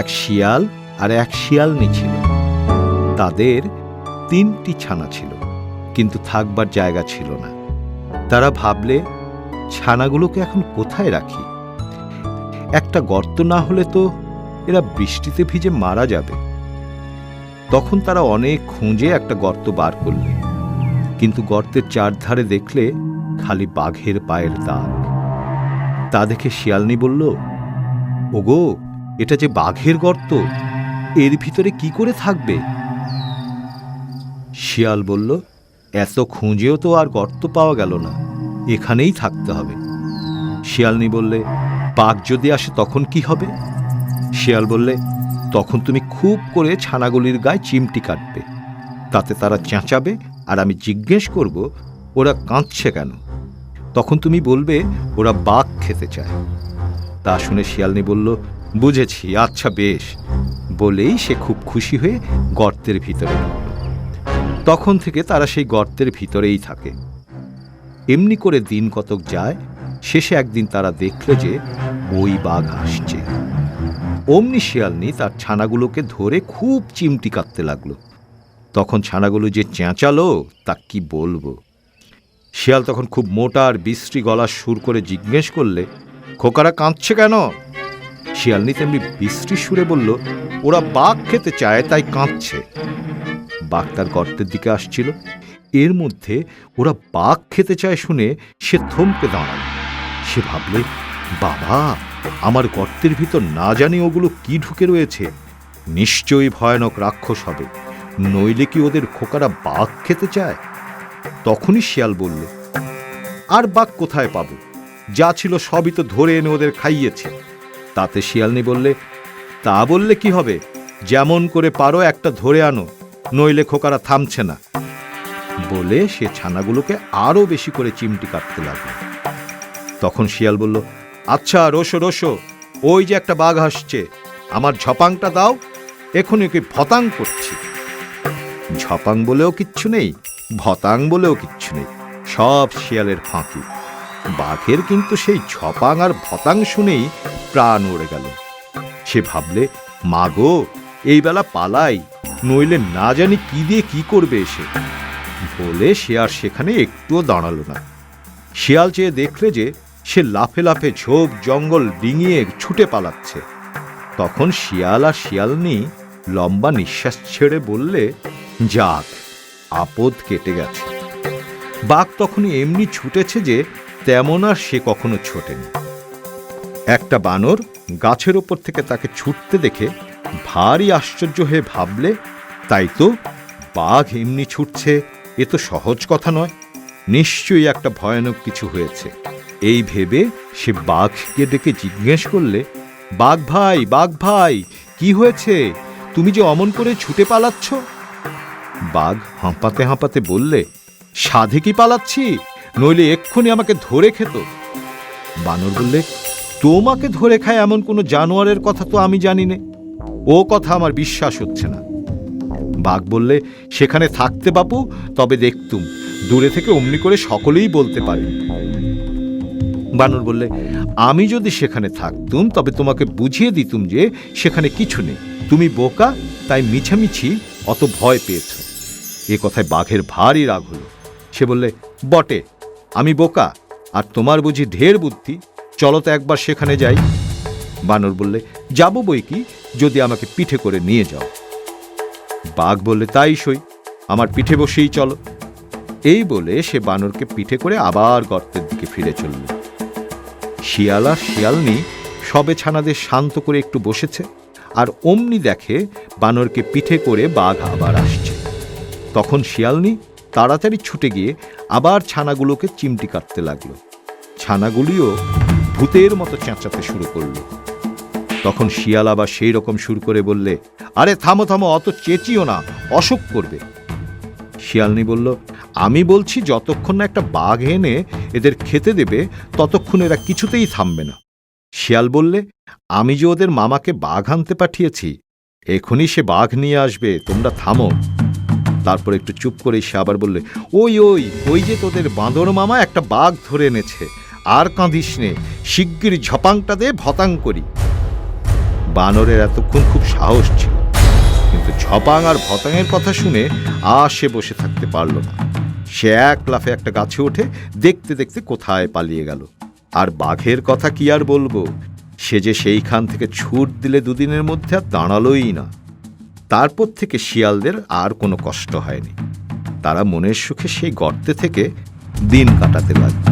এক শিয়াল আর এক শিয়ালনি ছিল। তাদের তিনটি ছানা ছিল, কিন্তু থাকবার জায়গা ছিল না। তারা ভাবলে, ছানাগুলোকে এখন কোথায় রাখি? একটা গর্ত না হলে তো এরা বৃষ্টিতে ভিজে মারা যাবে। তখন তারা অনেক খুঁজে একটা গর্ত বার করলে, কিন্তু গর্তের চারধারে দেখলে খালি বাঘের পায়ের দাগ। তা দেখে শিয়ালনি বলল, ওগো এটা যে বাঘের গর্ত, এর ভিতরে কি করে থাকবে? শিয়াল বলল, এত খুঁজেও তো আর গর্ত পাওয়া গেল না, এখানেই থাকতে হবে। শিয়ালনি বললে, বাঘ যদি আসে তখন কি হবে? শিয়াল বললে, তখন তুমি খুব করে ছানাগুলির গায়ে চিমটি কাটবে। তাতে তারা চেঁচাবে আর আমি জিজ্ঞেস করব, ওরা কাঁদছে কেন? তখন তুমি বলবে, ওরা বাঘ খেতে চায়। তা শুনে শিয়ালনি বলল বুঝেছি আচ্ছা বেশ। বলেই সে খুব খুশি হয়ে গর্তের ভিতরে তখন থেকে তারা সেই গর্তের ভিতরেই থাকে। এমনি করে দিন কতক যায়, শেষে একদিন তারা দেখল যে ওই বাঘ আসছে। অমনি শিয়ালনি তার ছানাগুলোকে ধরে খুব চিমটি কাটতে লাগল। তখন ছানাগুলো যে চেঁচালো, তা কি বলব? শিয়াল তখন খুব মোটা আর বিশ্রী গলার সুর করে জিজ্ঞেস করলে, খোকারা কাঁদছে কেন? শিয়ালনি তেমনি বিশ্রী সুরে বলল, ওরা বাঘ খেতে চায়, তাই কাঁদছে বাঘ তার গর্তের দিকে আসছিল। এর মধ্যে ওরা বাঘ খেতে চায় শুনে সে থমকে দাঁড়াল। সে ভাবলে, বাবা, আমার গর্তের ভিতর না জানি ওগুলো কি ঢুকে রয়েছে। নিশ্চয়ই ভয়ানক রাক্ষস হবে। নইলে কি ওদের খোকারা বাঘ খেতে চায়? তখনই শিয়াল বলল, আর বাঘ কোথায় পাবো? যা ছিল সবই তো ধরে এনে ওদের খাইয়েছে। তাতে শিয়ালনি বললে, তা বললে কি হবে? যেমন করে পারো একটা ধরে আনো, নইলে খোকারা থামছে না। বলে সে ছানাগুলোকে আরও বেশি করে চিমটি কাটতে লাগল। তখন শিয়াল বলল আচ্ছা রোশো রোশো ওই যে একটা বাঘ আসছে, আমার ঝপাংটা দাও, এখনই ওকে ভতাং করছি? ঝপাং বলেও কিচ্ছু নেই, ভতাং বলেও কিচ্ছু নেই, সব শিয়ালের ফাঁকি। বাঘের কিন্তু সেই ঝপাং আর ভতাং শুনেই প্রাণ উড়ে গেল। সে ভাবলে মাগো এই বেলা পালাই, নইলে না জানি কি দিয়ে কি করবে এসে বলে সে আর সেখানে একটুও দাঁড়াল না। শিয়াল চেয়ে দেখলে যে সে লাফে লাফে ঝোপ, জঙ্গল ডিঙিয়ে ছুটে পালাচ্ছে। তখন শিয়াল আর শিয়ালনি লম্বা নিঃশ্বাস ছেড়ে বললে, যাক, আপদ কেটে গেছে। বাঘ তখনই এমনি ছুটেছে যে তেমন আর সে কখনো ছোটেনি। একটা বানর গাছের ওপর থেকে তাকে ছুটতে দেখে ভারী আশ্চর্য হয়ে ভাবলে, তাই তো, বাঘ এমনি ছুটছে, এ তো সহজ কথা নয়। নিশ্চয়ই একটা ভয়ানক কিছু হয়েছে। এই ভেবে সে বাঘকে ডেকে জিজ্ঞেস করলে, বাঘ ভাই বাঘ ভাই, কি হয়েছে? তুমি যে অমন করে ছুটে পালাচ্ছ? বাঘ হাঁপাতে হাঁপাতে বললে, সাধে কি পালাচ্ছি? নইলে এক্ষুনি আমাকে ধরে খেত। বানর বললে, তোমাকে ধরে খায় এমন কোনো জানোয়ারের কথা তো আমি জানি নে। ও কথা আমার বিশ্বাস হচ্ছে না। বাঘ বললে, সেখানে থাকতে বাপু, তবে দেখতুম, দূরে থেকে অমনি করে সকলেই বলতে পারে। বানর বললে, আমি যদি সেখানে থাকতুম, তবে তোমাকে বুঝিয়ে দিতুম যে সেখানে কিছু নেই। তুমি বোকা, তাই মিছামিছি অত ভয় পেয়েছ। এ কথায় বাঘের ভারী রাগ হলো। সে বললে, বটে আমি বোকা, আর তোমার বুঝি ঢের বুদ্ধি। চলো তো একবার সেখানে যাই। বানর বললে, যাব বই কি? যদি আমাকে পিঠে করে নিয়ে যাও। বাঘ বললে, তাই সই, আমার পিঠে বসেই চলো। এই বলে সে বানরকে পিঠে করে আবার গর্তের দিকে ফিরে চলল। শিয়াল আর শিয়ালনি সবে ছানাদের শান্ত করে একটু বসেছে, আর অমনি দেখে বানরকে পিঠে করে বাঘ আবার আসছে। তখন শিয়ালনি তাড়াতাড়ি ছুটে গিয়ে আবার ছানাগুলোকে চিমটি কাটতে লাগল। ছানাগুলিও ভূতের মতো চেঁচাতে শুরু করল। তখন শিয়াল আবার সেই রকম সুর করে বললে, আরে থামো থামো, অত চেঁচিও না, অসুখ করবে। শিয়ালনি বলল, আমি বলছি যতক্ষণ না একটা বাঘ এনে এদের খেতে দেবে, ততক্ষণ এরা কিছুতেই থামবে না। শিয়াল বললে, আমি যে ওদের মামাকে বাঘ আনতে পাঠিয়েছি, এখনই সে বাঘ নিয়ে আসবে, তোমরা থামো। তারপর একটু চুপ করে সে আবার বললে, ওই ওই ওই যে তোদের বাঁদর মামা একটা বাঘ ধরে এনেছে, আর কাঁদিস নে, শিগগির ঝপাংটা দে, ভতাং করি। বানরের এতক্ষণ খুব সাহস ছিল, কিন্তু ঝপাং আর ভতাঙের কথা শুনে আর সে বসে থাকতে পারল না। সে এক লাফে একটা গাছে ওঠে, দেখতে দেখতে কোথায় পালিয়ে গেল। আর বাঘের কথা কি আর বলব? সে যে সেইখান থেকে ছুট দিলে দুদিনের মধ্যে আর দাঁড়ালোই না। তারপর থেকে শিয়ালদের আর কোনো কষ্ট হয়নি। তারা মনের সুখে সেই গর্তে থেকে দিন কাটাতে লাগল।